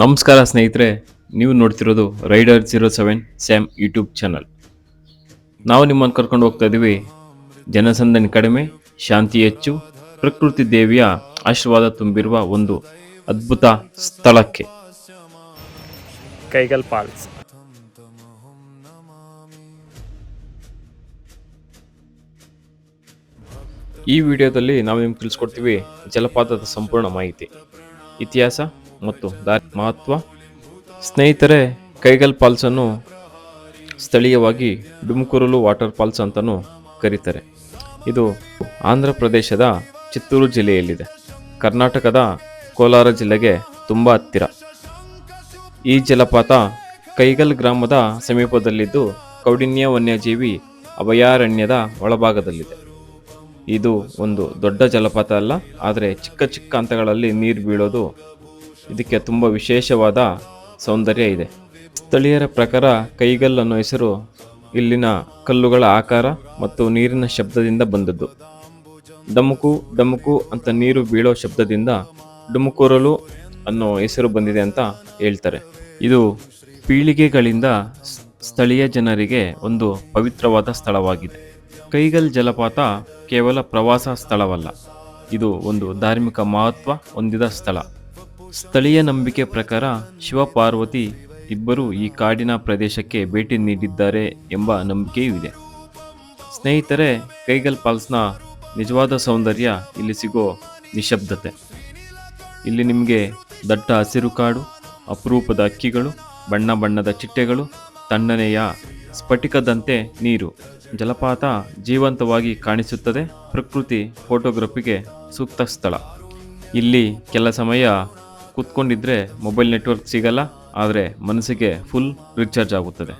ನಮಸ್ಕಾರ ಸ್ನೇಹಿತರೆ ನೀವು ನೋಡ್ತಿರೋದು rider zero seven Sam YouTube channel ನಾವು ನಿಮ್ಮನ್ನು ಕರ್ಕೊಂಡು ಹೋಗ್ತಾ ಇದ್ದೀವಿ. ಜನಸಂದಣಿ ಕಡಿಮೆ ಶಾಂತಿ ಹೆಚ್ಚು ಪ್ರಕೃತಿ ದೇವಿಯ ಆಶೀರ್ವಾದ ತುಂಬಿರುವ ಒಂದು ಅದ್ಭುತ ಸ್ಥಳಕ್ಕೆ. ಕೈಗಲ್ ಫಾಲ್ಸ್. ಈ ವಿಡಿಯೋದಲ್ಲಿ ನಾವು ನಿಮ್ಗೆ ತಿಳಿಸ್ಕೊಡ್ತೀವಿ ಜಲಪಾತದ ಸಂಪೂರ್ಣ ಮಾಹಿತಿ. ಇತಿಹಾಸ ಮತ್ತು ದಾರಿ ಮಹತ್ವ. ಸ್ನೇಹಿತರೆ, ಕೈಗಲ್ ಫಾಲ್ಸನ್ನು ಸ್ಥಳೀಯವಾಗಿ ಡುಮ್ಕುರುಲು ವಾಟರ್ ಫಾಲ್ಸ್ ಅಂತಲೂ ಕರೀತಾರೆ. ಇದು ಆಂಧ್ರ ಪ್ರದೇಶದ ಚಿತ್ತೂರು ಜಿಲ್ಲೆಯಲ್ಲಿದೆ. ಕರ್ನಾಟಕದ ಕೋಲಾರ ಜಿಲ್ಲೆಗೆ ತುಂಬ ಹತ್ತಿರ. ಈ ಜಲಪಾತ ಕೈಗಲ್ ಗ್ರಾಮದ ಸಮೀಪದಲ್ಲಿದ್ದು ಕೌಡಿನ್ಯ ವನ್ಯಜೀವಿ ಅಭಯಾರಣ್ಯದ ಒಳಭಾಗದಲ್ಲಿದೆ. ಇದು ಒಂದು ದೊಡ್ಡ ಜಲಪಾತ ಅಲ್ಲ, ಆದರೆ ಚಿಕ್ಕ ಚಿಕ್ಕ ಹಂತಗಳಲ್ಲಿ ನೀರು ಬೀಳೋದು ಇದಕ್ಕೆ ತುಂಬ ವಿಶೇಷವಾದ ಸೌಂದರ್ಯ ಇದೆ. ಸ್ಥಳೀಯರ ಪ್ರಕಾರ ಕೈಗಲ್ ಅನ್ನೋ ಹೆಸರು ಇಲ್ಲಿನ ಕಲ್ಲುಗಳ ಆಕಾರ ಮತ್ತು ನೀರಿನ ಶಬ್ದದಿಂದ ಬಂದದ್ದು. ಡಮುಕು ಡಮುಕು ಅಂತ ನೀರು ಬೀಳೋ ಶಬ್ದದಿಂದ ಡುಮುಕೂರಲು ಅನ್ನೋ ಹೆಸರು ಬಂದಿದೆ ಅಂತ ಹೇಳ್ತಾರೆ. ಇದು ಪೀಳಿಗೆಗಳಿಂದ ಸ್ಥಳೀಯ ಜನರಿಗೆ ಒಂದು ಪವಿತ್ರವಾದ ಸ್ಥಳವಾಗಿದೆ. ಕೈಗಲ್ ಜಲಪಾತ ಕೇವಲ ಪ್ರವಾಸ ಸ್ಥಳವಲ್ಲ, ಇದು ಒಂದು ಧಾರ್ಮಿಕ ಮಹತ್ವ ಹೊಂದಿದ ಸ್ಥಳ. ಸ್ಥಳೀಯ ನಂಬಿಕೆ ಪ್ರಕಾರ ಶಿವಪಾರ್ವತಿ ಇಬ್ಬರು ಈ ಕಾಡಿನ ಪ್ರದೇಶಕ್ಕೆ ಭೇಟಿ ನೀಡಿದ್ದಾರೆ ಎಂಬ ನಂಬಿಕೆಯೂ ಇದೆ. ಸ್ನೇಹಿತರೆ, ಕೈಗಲ್ ಫಾಲ್ಸ್ನ ನಿಜವಾದ ಸೌಂದರ್ಯ ಇಲ್ಲಿ ಸಿಗೋ ನಿಶಬ್ದತೆ. ಇಲ್ಲಿ ನಿಮಗೆ ದಟ್ಟ ಹಸಿರು ಕಾಡು, ಅಪರೂಪದ ಅಕ್ಕಿಗಳು, ಬಣ್ಣ ಬಣ್ಣದ ಚಿಟ್ಟೆಗಳು, ತಣ್ಣನೆಯ ಸ್ಫಟಿಕದಂತೆ ನೀರು, ಜಲಪಾತ ಜೀವಂತವಾಗಿ ಕಾಣಿಸುತ್ತದೆ, ಪ್ರಕೃತಿ ಫೋಟೋಗ್ರಫಿಗೆ ಸೂಕ್ತ ಸ್ಥಳ. ಇಲ್ಲಿ ಕೆಲ ಸಮಯ ಕೂತ್ಕೊಂಡಿದ್ರೆ ಮೊಬೈಲ್ ನೆಟ್ವರ್ಕ್ ಸಿಗಲ್ಲ, ಆದರೆ ಮನಸ್ಸಿಗೆ ಫುಲ್ ರಿಚಾರ್ಜ್ ಆಗುತ್ತದೆ.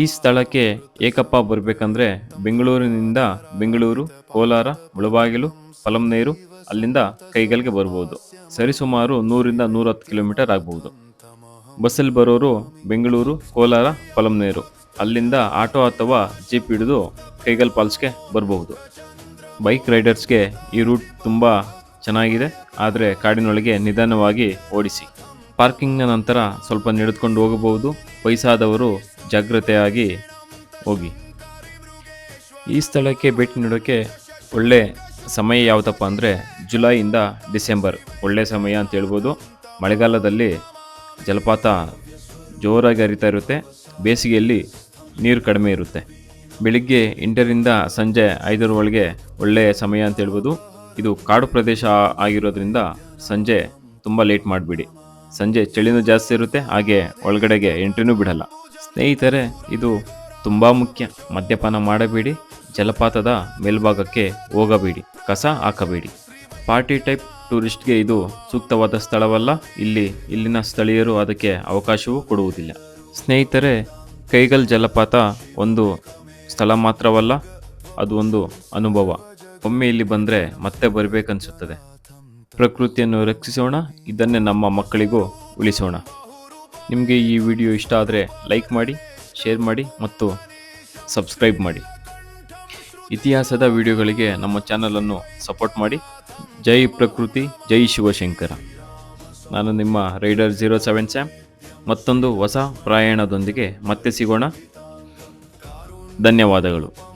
ಈ ಸ್ಥಳಕ್ಕೆ ಏಕಪ್ಪ ಬರಬೇಕಂದ್ರೆ ಬೆಂಗಳೂರಿನಿಂದ ಬೆಂಗಳೂರು, ಕೋಲಾರ, ಮುಳಬಾಗಿಲು ಪಲಂನೇರು ಅಲ್ಲಿಂದ ಕೈಗಲ್ಗೆ ಬರ್ಬೋದು. ಸರಿಸುಮಾರು ನೂರಿಂದ ನೂರತ್ತು ಕಿಲೋಮೀಟರ್ ಆಗಬಹುದು ಬಸ್ಸಲ್ಲಿ ಬರೋರು ಬೆಂಗಳೂರು, ಕೋಲಾರ ಪಲಂನೇರು ಅಲ್ಲಿಂದ ಆಟೋ ಅಥವಾ ಜೀಪ್ ಹಿಡಿದು ಕೈಗಲ್ ಫಾಲ್ಸ್ಗೆ ಬರಬಹುದು ಬೈಕ್ ರೈಡರ್ಸ್ಗೆ ಈ ರೂಟ್ ತುಂಬ ಚೆನ್ನಾಗಿದೆ, ಆದರೆ ಕಾಡಿನೊಳಗೆ ನಿಧಾನವಾಗಿ ಓಡಿಸಿ. ಪಾರ್ಕಿಂಗ್ನ ನಂತರ ಸ್ವಲ್ಪ ನಡೆದುಕೊಂಡು ಹೋಗಬಹುದು. ವಯಸ್ಸಾದವರು ಜಾಗ್ರತೆಯಾಗಿ ಹೋಗಿ. ಈ ಸ್ಥಳಕ್ಕೆ ಭೇಟಿ ನೀಡೋಕ್ಕೆ ಒಳ್ಳೆ ಸಮಯ ಯಾವುದಪ್ಪ ಅಂದರೆ ಜುಲೈಯಿಂದ ಡಿಸೆಂಬರ್. ಒಳ್ಳೆ ಸಮಯ ಅಂತ ಹೇಳ್ಬೋದು. ಮಳೆಗಾಲದಲ್ಲಿ ಜಲಪಾತ ಜೋರಾಗಿ ಹರಿತಾ ಇರುತ್ತೆ. ಬೇಸಿಗೆಯಲ್ಲಿ ನೀರು ಕಡಿಮೆ ಇರುತ್ತೆ. ಬೆಳಿಗ್ಗೆ ಎಂಟರಿಂದ ಸಂಜೆ ಐದರ ಒಳಗೆ ಒಳ್ಳೆಯ ಸಮಯ ಅಂತ ಹೇಳ್ಬೋದು. ಇದು ಕಾಡು ಪ್ರದೇಶ ಆಗಿರೋದ್ರಿಂದ ಸಂಜೆ ತುಂಬ ಲೇಟ್ ಮಾಡಿಬಿಡಿ. ಸಂಜೆ ಚಳಿನೂ ಜಾಸ್ತಿ ಇರುತ್ತೆ, ಹಾಗೆ ಒಳಗಡೆಗೆ ಎಂಟ್ರಿನೂ ಬಿಡಲ್ಲ. ಸ್ನೇಹಿತರೆ, ಇದು ತುಂಬ ಮುಖ್ಯ. ಮದ್ಯಪಾನ ಮಾಡಬೇಡಿ, ಜಲಪಾತದ ಮೇಲ್ಭಾಗಕ್ಕೆ ಹೋಗಬೇಡಿ, ಕಸ ಹಾಕಬೇಡಿ. ಪಾರ್ಟಿ ಟೈಪ್ ಟೂರಿಸ್ಟ್ಗೆ ಇದು ಸೂಕ್ತವಾದ ಸ್ಥಳವಲ್ಲ, ಇಲ್ಲಿ, ಇಲ್ಲಿನ ಸ್ಥಳೀಯರು ಅದಕ್ಕೆ ಅವಕಾಶವೂ ಕೊಡುವುದಿಲ್ಲ. ಸ್ನೇಹಿತರೆ, ಕೈಗಲ್ ಜಲಪಾತ ಒಂದು ಸ್ಥಳ ಮಾತ್ರವಲ್ಲ, ಅದು ಒಂದು ಅನುಭವ. ಒಮ್ಮೆ ಇಲ್ಲಿ ಬಂದರೆ ಮತ್ತೆ ಬರಬೇಕನ್ಸುತ್ತದೆ. ಪ್ರಕೃತಿಯನ್ನು ರಕ್ಷಿಸೋಣ, ಇದನ್ನೇ ನಮ್ಮ ಮಕ್ಕಳಿಗೂ ಉಳಿಸೋಣ. ನಿಮಗೆ ಈ ವಿಡಿಯೋ ಇಷ್ಟ ಆದರೆ ಲೈಕ್ ಮಾಡಿ, ಶೇರ್ ಮಾಡಿ ಮತ್ತು ಸಬ್ಸ್ಕ್ರೈಬ್ ಮಾಡಿ. ಇತಿಹಾಸದ ವಿಡಿಯೋಗಳಿಗೆ ನಮ್ಮ ಚಾನಲನ್ನು ಸಪೋರ್ಟ್ ಮಾಡಿ. ಜೈ ಪ್ರಕೃತಿ, ಜೈ ಶಿವಶಂಕರ. ನಾನು ನಿಮ್ಮ ರೈಡರ್ ಜೀರೋ ಸೆವೆನ್ ಸ್ಯಾಮ್. ಮತ್ತೊಂದು ಹೊಸ ಪ್ರಯಾಣದೊಂದಿಗೆ ಮತ್ತೆ ಸಿಗೋಣ. ಧನ್ಯವಾದಗಳು.